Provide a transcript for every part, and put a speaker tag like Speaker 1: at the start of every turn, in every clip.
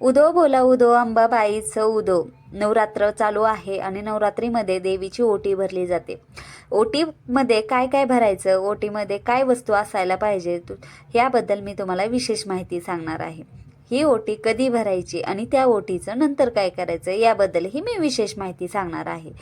Speaker 1: उदो बोला उदो अंबाबाईचं उदो. नवरात्र चालू आहे आणि नवरात्रीमध्ये देवीची ओटी भरली जाते. ओटीमध्ये काय काय भरायचं? ओटीमध्ये काय वस्तू असायला पाहिजे? याबद्दल मी तुम्हाला विशेष माहिती सांगणार आहे. ही ओटी कधी भरायची आणि त्या ओटीचं नंतर काय करायचं याबद्दलही मी विशेष माहिती सांगणार आहे.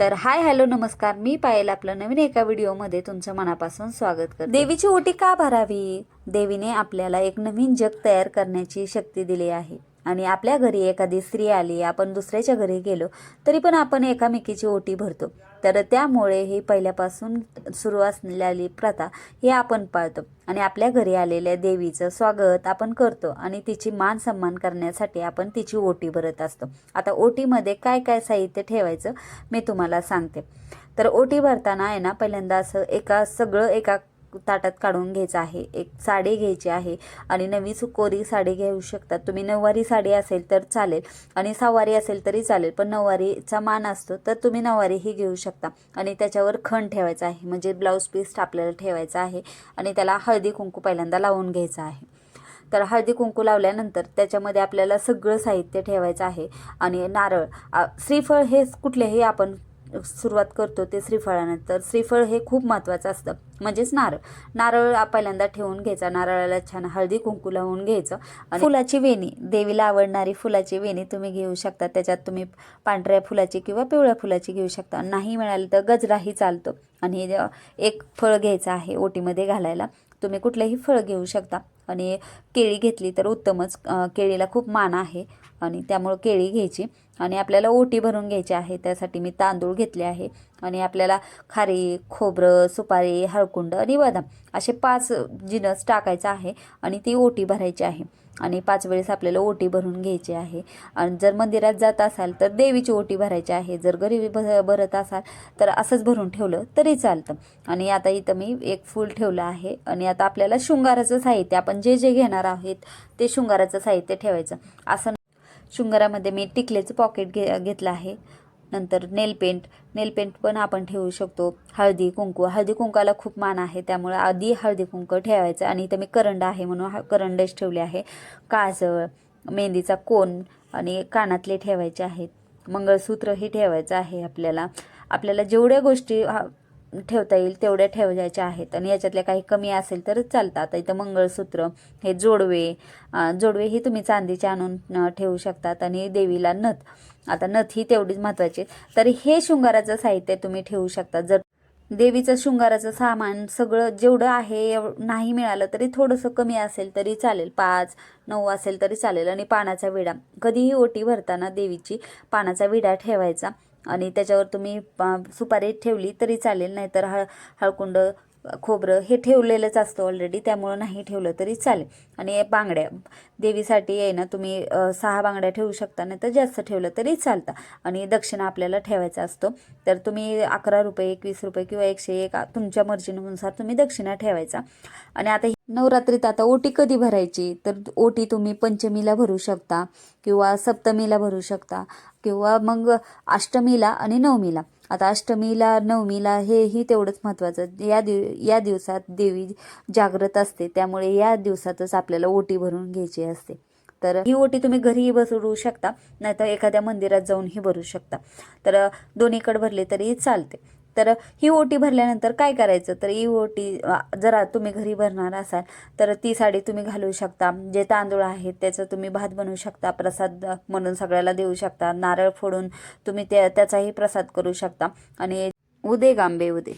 Speaker 1: तर हाय हॅलो नमस्कार. मी पायल आपलं नवीन एका व्हिडिओमध्ये तुमचं मनापासून स्वागत करते. देवीची ओटी का भरावी? देवीने आपल्याला एक नवीन जग तयार करण्याची शक्ती दिली आहे. आणि आपल्या घरी एखादी स्त्री आली आपण दुसऱ्याच्या घरी गेलो तरी पण आपण एकामेकीची ओटी भरतो. तर त्यामुळे ही पहिल्यापासून सुरू असलेली प्रथा हे आपण पाळतो. आणि आपल्या घरी आलेल्या देवीचं स्वागत आपण करतो आणि तिची मान सन्मान करण्यासाठी आपण तिची ओटी भरत असतो. आता ओटीमध्ये काय काय साहित्य ठेवायचं मी तुम्हाला सांगते. तर ओटी भरताना आहे ना पहिल्यांदा असं एका सगळं एका ताटात काढून घ्यायचं आहे. एक साडी घ्यायची आहे आणि नवी कोरी साडी घेऊ शकतात तुम्ही नऊवारी साडी असेल तर चालेल आणि सहावारी असेल तरी चालेल पण नऊवारीचा मान असतो तर तुम्ही नऊवारीही घेऊ शकता. आणि त्याच्यावर खण ठेवायचा आहे म्हणजे ब्लाऊज पीस आपल्याला ठेवायचा आहे आणि त्याला हळदी कुंकू पहिल्यांदा लावून घ्यायचा आहे. तर हळदी कुंकू लावल्यानंतर त्याच्यामध्ये आपल्याला सगळं साहित्य ठेवायचं आहे आणि नारळ श्रीफळ हे कुठलेही आपण सुरुवात करतो ते श्रीफळानंतर श्रीफळ हे खूप महत्त्वाचं असतं. म्हणजेच नारळ. नारळ पहिल्यांदा ठेवून घ्यायचा. नारळाला छान हळदी कुंकू लावून घ्यायचं. आणि फुलाची वेणी. देवीला आवडणारी फुलाची वेणी तुम्ही घेऊ शकता. त्याच्यात तुम्ही पांढऱ्या फुलाची किंवा पिवळ्या फुलाची घेऊ शकता. नाही मिळालं तर गजराही चालतो. आणि हे एक फळ घ्यायचं आहे ओटीमध्ये घालायला. तुम्ही कुठलंही फळ घेऊ शकता. आणि केळी घेतली तर उत्तमच केळीला खूप मान आहे आणि त्यामुळं केळी घ्यायची. आणि आपल्याला ओटी भरून घ्यायची आहे त्यासाठी मी तांदूळ घेतले आहे. आणि आपल्याला खारी खोबरं सुपारी हळकुंड आणि बदाम असे पाच जिनस टाकायचं आहे आणि ती ओटी भरायची आहे. आणि पाच वेळेस आपल्याला ओटी भरून घ्यायची आहे. आणि जर मंदिरात जात असाल तर देवीची ओटी भरायची आहे. जर घरी भ भरत असाल तर असंच भरून ठेवलं तरी चालतं. आणि आता इथं मी एक फूल ठेवलं आहे. आणि आता आपल्याला शृंगाराचं साहित्य आपण जे जे घेणार आहोत ते शृंगाराचं साहित्य ठेवायचं. असं शृंगारामध्ये मी टिकलेचं पॉकेट घे घेतलं आहे. नंतर नेल पेंट नेल पेंट पण आपण ठेवू शकतो. हळदी कुंकू. हळदी कुंकाला खूप मान आहे त्यामुळे आधी हळदी कुंकू ठेवायचं आणि इथं मी करंड आहे म्हणून हा करंडच ठेवले आहे. काजळ मेहंदीचा कोन आणि कानातले ठेवायचे आहेत. मंगळसूत्र हे ठेवायचं आहे आपल्याला. आपल्याला जेवढ्या गोष्टी हा- ठेवता येईल तेवढ्या ठेवायच्या आहेत. आणि याच्यातल्या काही कमी असेल तरच चालतं. आता इथं मंगळसूत्र हे जोडवे जोडवे ही तुम्ही चांदीचे आणून ठेवू शकतात. आणि देवीला नथ. आता नथ ही तेवढीच महत्त्वाची. तर हे शृंगाराचं साहित्य तुम्ही ठेवू शकता. जर देवीचं शृंगाराचं सामान सगळं जेवढं आहे एव- नाही मिळालं तरी थोडंसं कमी असेल तरी चालेल. पाच नऊ असेल तरी चालेल. आणि पानाचा विडा. कधीही ओटी भरताना देवीची पानाचा विडा ठेवायचा. आणि त्याच्यावर तुम्ही पा- सुपारी ठेवली तरी चालेल नाहीतर हळ हळकुंड खोबरं हे ठेवलेलंच असतं ऑलरेडी त्यामुळं नाही ठेवलं तरी चालेल. आणि बांगड्या देवीसाठी आहे ना तुम्ही सहा बांगड्या ठेवू शकता नाही तर जास्त ठेवलं तरी चालतं. आणि दक्षिणा आपल्याला ठेवायचा असतो. तर तुम्ही अकरा रुपये एकवीस रुपये किंवा एकशे एक तुमच्या मर्जीनुसार तुम्ही दक्षिणा ठेवायचा. आणि आता ही- नवरात्रीत आता ओटी कधी भरायची? तर ओटी तुम्ही पंचमीला भरू शकता किंवा सप्तमीला भरू शकता किंवा मग अष्टमीला आणि नवमीला. आता अष्टमीला नवमीला हेही तेवढंच महत्त्वाचं. या दिव या दिवसात देवी जागृत असते. त्यामुळे या दिवसातच आपल्याला ओटी भरून घ्यायची असते. तर ही ओटी तुम्ही घरीही भरू शकता नाहीतर एखाद्या मंदिरात जाऊनही भरू शकता. तर दोन्हीकडे भरले तरी चालते. तर ही ओटी भरल्यानंतर काय करायचं? तर ही ओटी जरा तुम्ही घरी भरणार असाल तर ती साडी तुम्ही घालू शकता. जे तांदूळ आहेत त्याचं तुम्ही भात बनवू शकता प्रसाद म्हणून सगळ्याला देऊ शकता. नारळ फोडून तुम्ही त्या त्याचाही प्रसाद करू शकता. आणि उदे गांबे उदे.